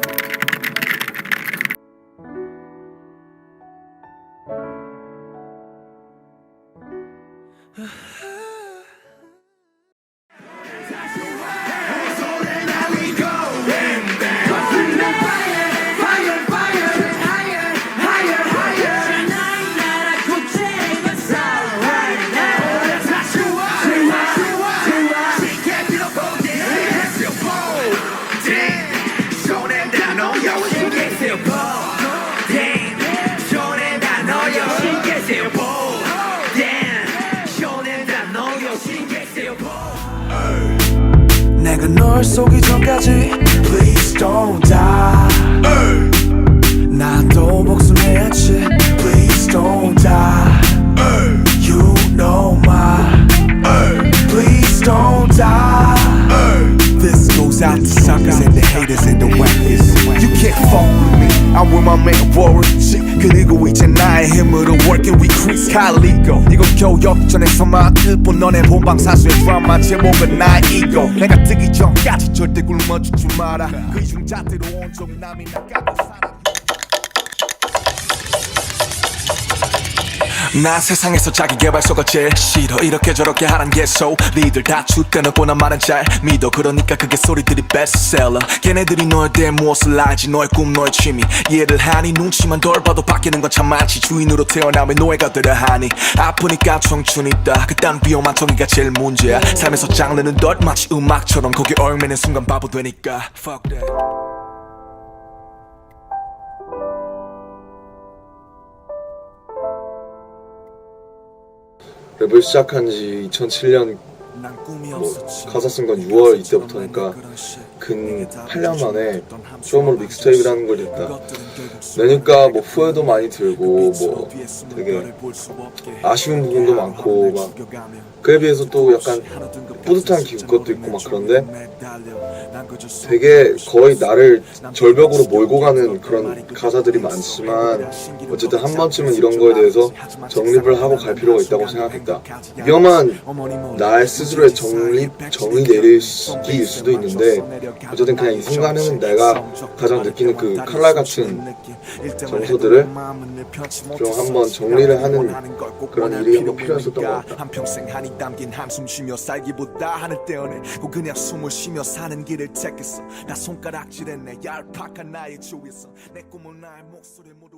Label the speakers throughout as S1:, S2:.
S1: 내가 널 속이 전까지 Please don't die 나도 복수해야지 Please don't die You know my Please don't die This goes out to suckers and the haters and the wackers You can't fuck with me I'm with my man Warren G 그리고 이제 나의 힘으로 working with Chris Caligo 이건 겨우 역전에서만 끝본 너네 본방 사수의 드라마 제목은 나의 이거 내가 뜨기 전까지 절대 굶어주지 마라 그 흉자대로 온종일 남이 나가는 사람 나 세상에서 자기 개발서가 제일 싫어. 이렇게 저렇게 하란 게소 니들 다 죽대는 뻔한 말은 잘 믿어. 그러니까 그게 소리들이 베스트셀러 걔네들이 너에 대해 무엇을 알지 너의 꿈 너의 취미. 이해를 하니 눈치만 덜 봐도 바뀌는 건 참 많지. 주인으로 태어나면 노예가 되려 하니. 아프니까 청춘 있다. 그딴 비용만 정의가 제일 문제야. 삶에서 장르는 덜 마치 음악처럼 거기 얽매는 순간 바보 되니까. Fuck that
S2: 랩을 시작한 지 2007년
S1: 난 꿈이
S2: 뭐. 가사 쓴 건 6월 이때부터니까 근 8년 만에 처음으로 믹스테이프라는 걸 냈다. 내니까 뭐 후회도 많이 들고 뭐 되게 아쉬운 부분도 많고 막 그에 비해서 또 약간 뿌듯한 기분 것도 있고 막 그런데 되게 거의 나를 절벽으로 몰고 가는 그런 가사들이 많지만 어쨌든 한 번쯤은 이런 거에 대해서 정립을 하고 갈 필요가 있다고 생각했다. 위험한 나스 스로의 정립, 정의 내리기일 수도 있는데 어쨌든 그냥 이 순간에는 내가 가장 느끼는 그 칼날 같은 정서들을 좀 한번 정리를 하는 그런 일이 한번 필요했었던 것 같다.
S1: 한평생 한이 담긴 한숨 쉬며 살기보다 하늘 떼어내 고 그냥 숨을 쉬며 사는 길을 택했어 나 손가락질했네 얄팍한 나의 주위에서 내 꿈은 나의 목소리 모두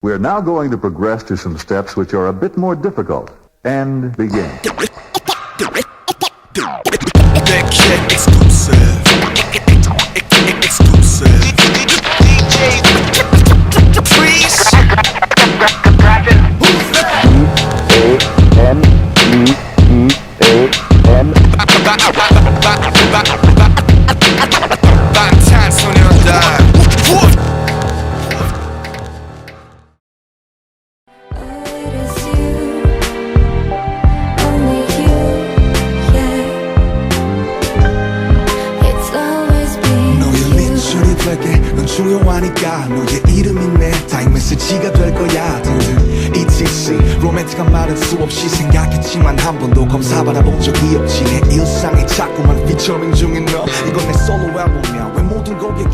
S1: 어떤
S3: We are now going to progress to some steps which are a bit more difficult. And begin.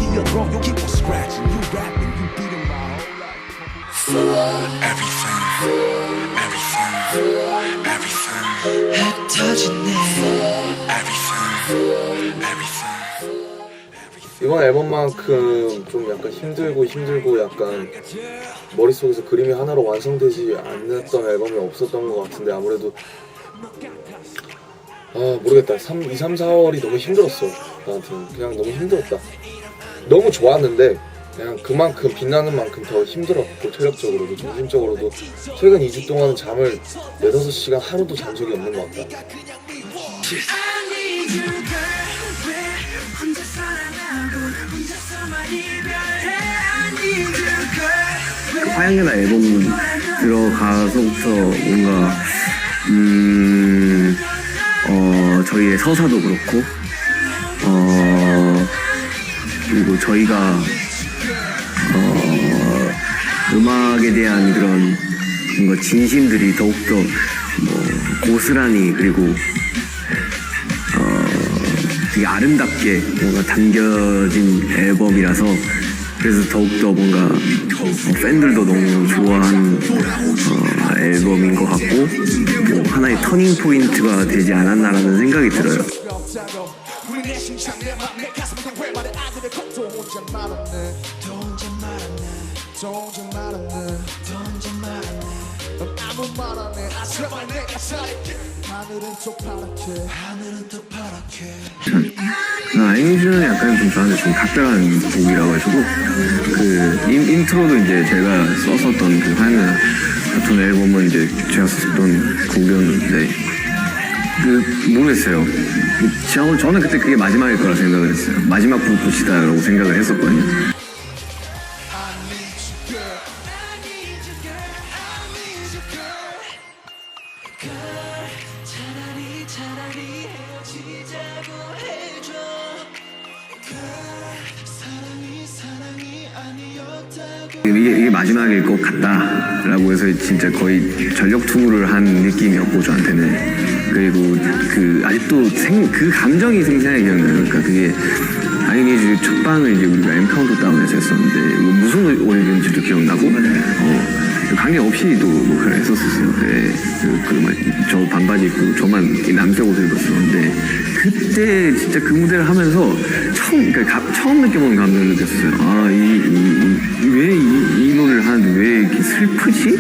S1: 모든 곡에 끼어들어 You keep on scratching You rapping You beating my whole life Everything Everything Everything 흩어지네 Everything Everything
S2: 이번 앨범만큼 좀 약간 힘들고 힘들고 약간 머릿속에서 그림이 하나로 완성되지 않았던 앨범이 없었던 것 같은데 아무래도 아 모르겠다 3, 2, 3, 4월이 너무 힘들었어 나한테는 그냥 너무 힘들었다 너무 좋았는데 그냥 그만큼 빛나는 만큼 더 힘들었고 체력적으로도 정신적으로도 최근 2주 동안은 잠을 4, 5시간 하루도 잔 적이 없는 것 같다.
S4: 그 화양연화 앨범 들어가서부터 뭔가 음, 어, 저희의 서사도 그렇고 어, 그리고 저희가 어, 음악에 대한 그런 뭔가 진심들이 더욱더 뭐 고스란히 그리고 어, 되게 아름답게 뭔가 담겨진 앨범이라서 그래서 더욱더 뭔가 어, 팬들도 너무 좋아하는 어, 앨범인 것 같고 뭐 하나의 터닝 포인트가 되지 않았나라는 생각이 들어요. 아이니즈는 약간 좀 저한테 좀 각별한 곡이라 가지고 그 인, 인트로도 이제 제가 썼었던 그 하얀 같은 앨범은 이제 제가 썼던 곡이었는데 그 모르겠어요. 저, 저는 그때 그게 마지막일 거라 생각을 했어요. 마지막 곡이다라고 생각을 했었거든요. 이게, 이게 마지막일 것 같다 라고 해서 진짜 거의 전력 투구를 한 느낌이었고 저한테는 그리고 그 아직도 생, 그 감정이 생생하게 기억나요. 그러니까 그게 아이니즈 첫 방을 이제 우리가 M 카운트 다운에서 했었는데 뭐 무슨 노래인지도 기억나고 어, 관계 없이도 녹화를 했었었어요. 네, 그, 그, 막, 저 반바지 입고 저만 이 남색 옷을 입었었는데 그때 진짜 그 무대를 하면서 처음 그러니까 가- 처음 느껴본 감정을 느꼈어요. 아, 이, 왜 이, 이 노래를 하는데 왜 이렇게 슬프지?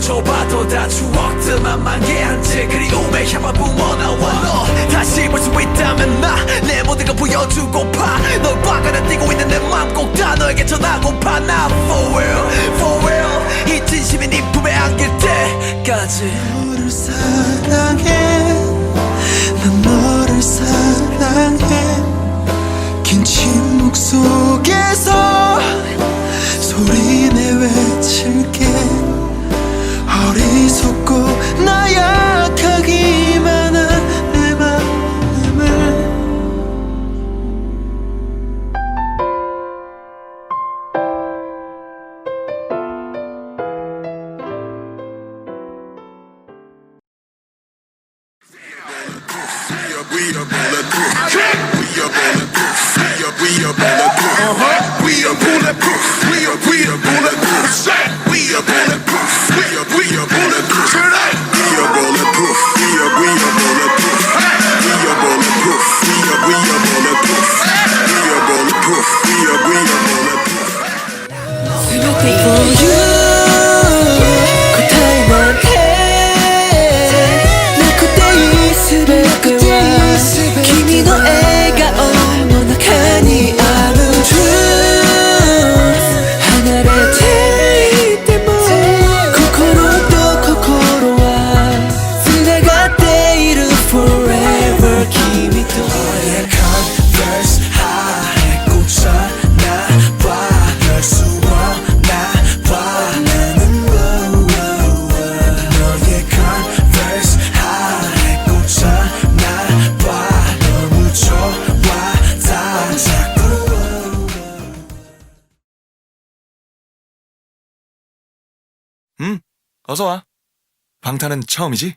S5: 줘봐도 다 추억들만 만개한 채 그리움에 향만 뿜어나와 너 다시 볼 수 있다면 나 내 모든 걸 보여주고파. 널 바가나 뛰고 있는 내 맘 꼭 다 너에게 전하고파. 나 for real for real. 이 진심이 네 품에 안길 때까지. 너를 사랑
S6: 어서 와. 방탄은 처음이지?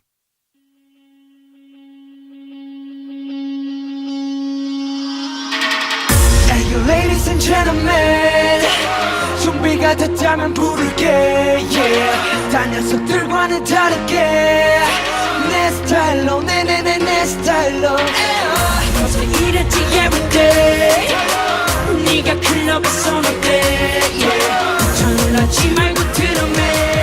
S5: 네가 클럽에서 놀때 yeah. 전화하지 말고 들어매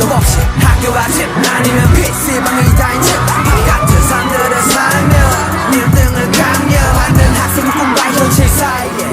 S5: 쉴 틈도 없이 학교 아침 아니면 PC방의 다인 집밥 같은 삶들을 살며 일등을 강요하는 학생의 꿈과 현실 사이에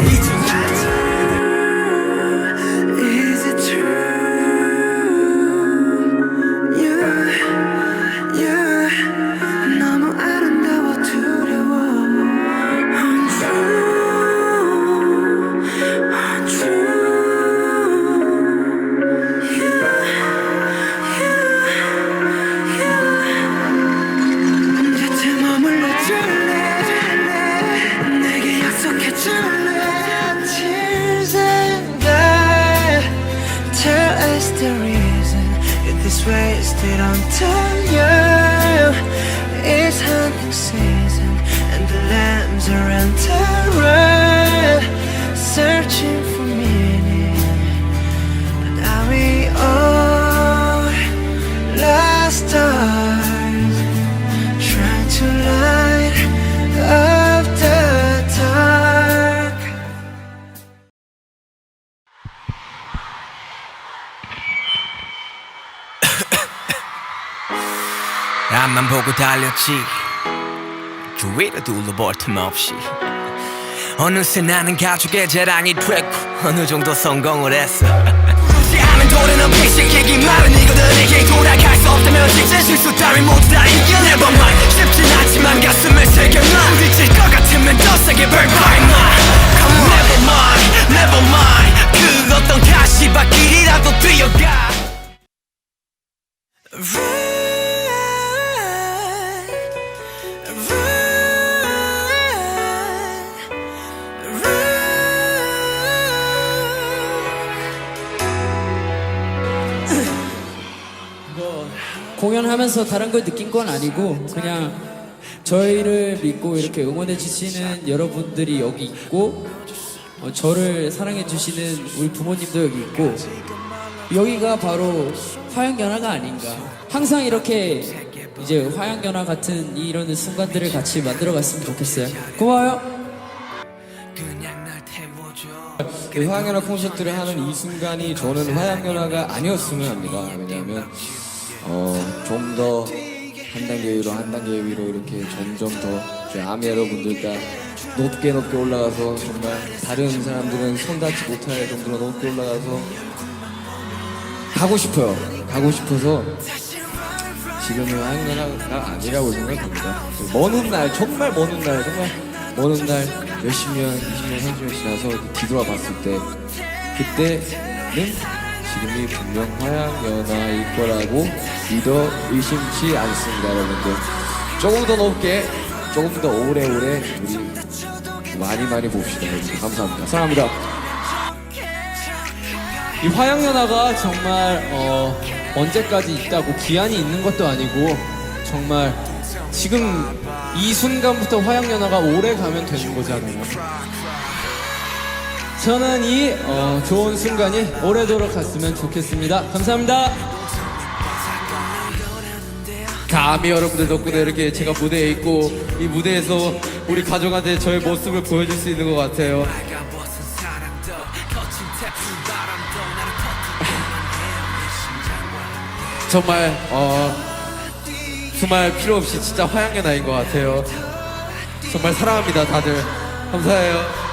S5: You're this way Still don't tell you It's hunting season And the lambs are on terror Searching 앞만 보고 달렸지 주위를 둘러볼 틈 없이 어느새 나는 가족의 자랑이 됐고 어느 정도 성공을 했어 굳이 않은 도래는 피식이기 마련이거든 이게 돌아갈 수 없다면 진짜 실수 따위 모두 다 이겨 Never mind 쉽진 않지만 가슴을 새겨놔 부딪힐 것 같으면 더 세게 임마 Come on. Never mind Never mind. 그 어떤 가시밭길이라도 뛰어가
S7: 공연하면서 다른 걸 느낀 건 아니고 그냥 저희를 믿고 이렇게 응원해 주시는 여러분들이 여기 있고 어, 저를 사랑해 주시는 우리 부모님도 여기 있고 여기가 바로 화양연화가 아닌가. 항상 이렇게 이제 화양연화 같은 이런 순간들을 같이 만들어 갔으면 좋겠어요. 고마워요.
S5: 그
S8: 화양연화 콘서트를 하는 이 순간이 저는 화양연화가 아니었으면 합니다. 왜냐하면 어, 좀 더 한 단계 위로 한 단계 위로 이렇게 점점 더 아미 여러분들과 높게 높게 올라가서 정말 다른 사람들은 손 닿지 못할 정도로 높게 올라가서 가고 싶어요. 가고 싶어서 지금은 화양연화가 아니라고 생각합니다. 먼 훗날 정말 먼 훗날 정말 먼 훗날 몇십 년, 20년, 30년 지나서 이렇게 뒤돌아 봤을 때 그때는 지금이 분명 화양연화일 거라고 믿어 의심치 않습니다, 여러분들. 조금 더 높게, 조금 더 오래오래 우리 많이 많이 봅시다. 여러분. 감사합니다. 사랑합니다.
S9: 이 화양연화가 정말 어, 언제까지 있다고 기한이 있는 것도 아니고 정말 지금 이 순간부터 화양연화가 오래 가면 되는 거잖아요. 저는 이 어, 좋은 순간이 오래도록 갔으면 좋겠습니다. 감사합니다.
S8: 다음이 여러분들 덕분에 이렇게 제가 무대에 있고 이 무대에서 우리 가족한테 저의 모습을 보여줄 수 있는 것 같아요. 정말 어 정말 필요 없이 진짜 화양연화인 것 같아요. 정말 사랑합니다, 다들. 감사해요.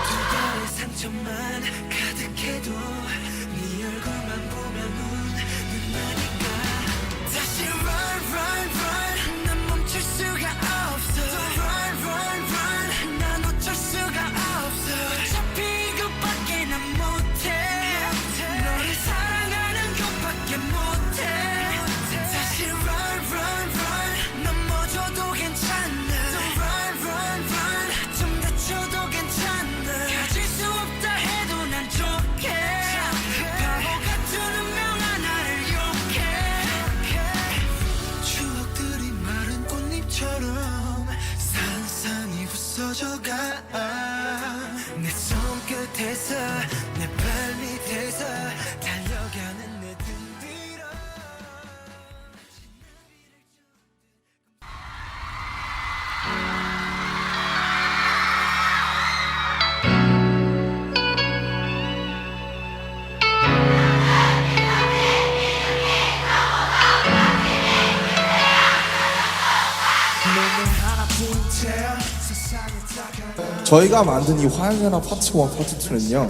S10: 저희가 만든 이 화양연화 파트 1, 파트 2는요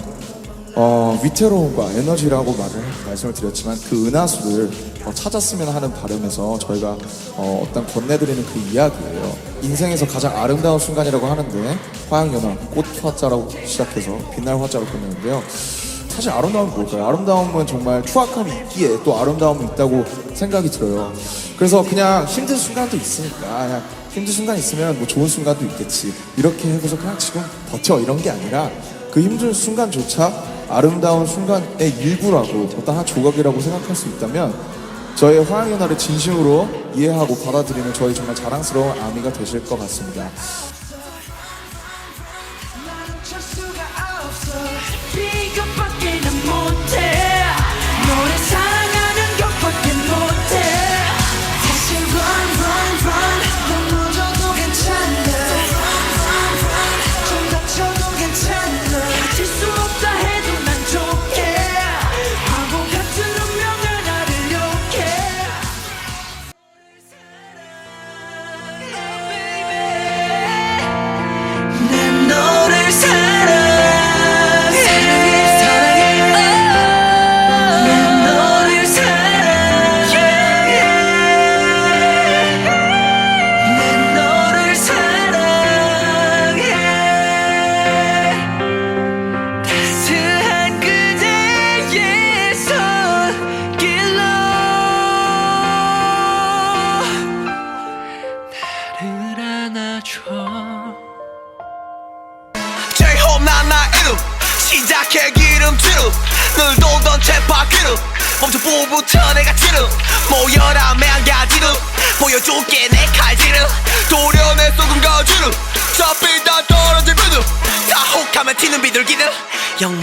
S10: 어, 위태로움과 에너지라고 말을 말씀을 드렸지만 그 은하수를 어, 찾았으면 하는 바람에서 저희가 어, 떤 건네드리는 그 이야기예요. 인생에서 가장 아름다운 순간이라고 하는데 화양연화 꽃 화자라고 시작해서 빛날 화자로 끝내는데요. 사실 아름다움은 뭘까요? 아름다움은 정말 추악함이 있기에 또 아름다움이 있다고 생각이 들어요. 그래서 그냥 힘든 순간도 있으니까 그냥 힘든 순간 있으면 뭐 좋은 순간도 있겠지 이렇게 해서 그냥 지금 버텨 이런 게 아니라 그 힘든 순간조차 아름다운 순간의 일부라고 어떤 한 조각이라고 생각할 수 있다면 저의 화양 연화를 진심으로 이해하고 받아들이는 저희 정말 자랑스러운 아미가 되실 것 같습니다.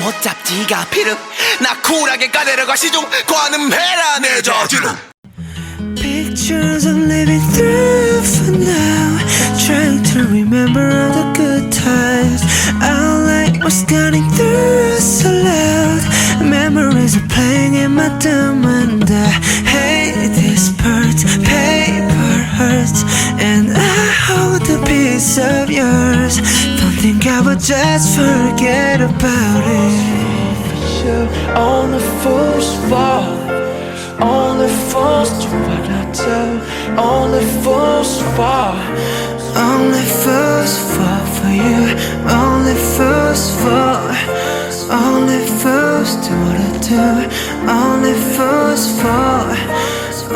S5: 못 잡지가 피름 나 쿨하게 가데려가 시중 관음 해라 내 저지름 Pictures I'm living through for now Trying to remember all the good times Our light was getting through so loud Memories are playing in my dumb and I hate this part Paper hurts And I hold a piece of yours Don't think I would just forget about it you on the first floor On the first what I do On the first floor On the first floor for you On the first floor On the first what I do On the first floor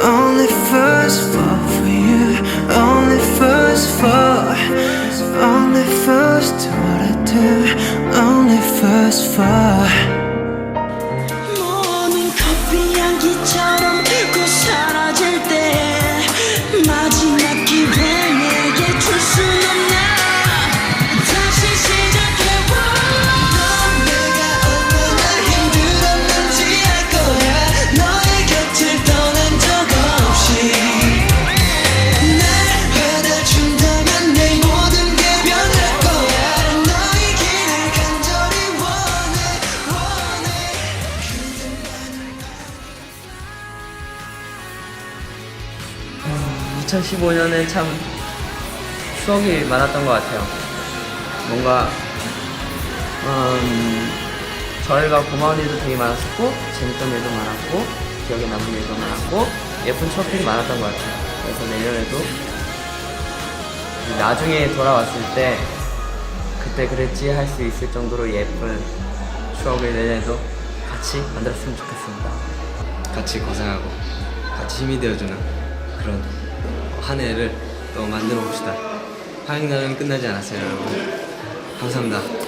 S5: On the first floor for you On the first floor On the first what I do only first fall
S11: 2015년은 참 추억이 많았던 것 같아요. 뭔가 음, 저희가 고마운 일도 되게 많았었고 재밌던 일도 많았고 기억에 남는 일도 많았고 예쁜 추억들이 많았던 것 같아요. 그래서 내년에도 나중에 돌아왔을 때 그때 그랬지 할 수 있을 정도로 예쁜 추억을 내년에도 같이 만들었으면 좋겠습니다.
S4: 같이 고생하고 같이 힘이 되어주는 그런 한 해를 또 만들어 봅시다. 화양나는 끝나지 않았어요, 여러분. 감사합니다.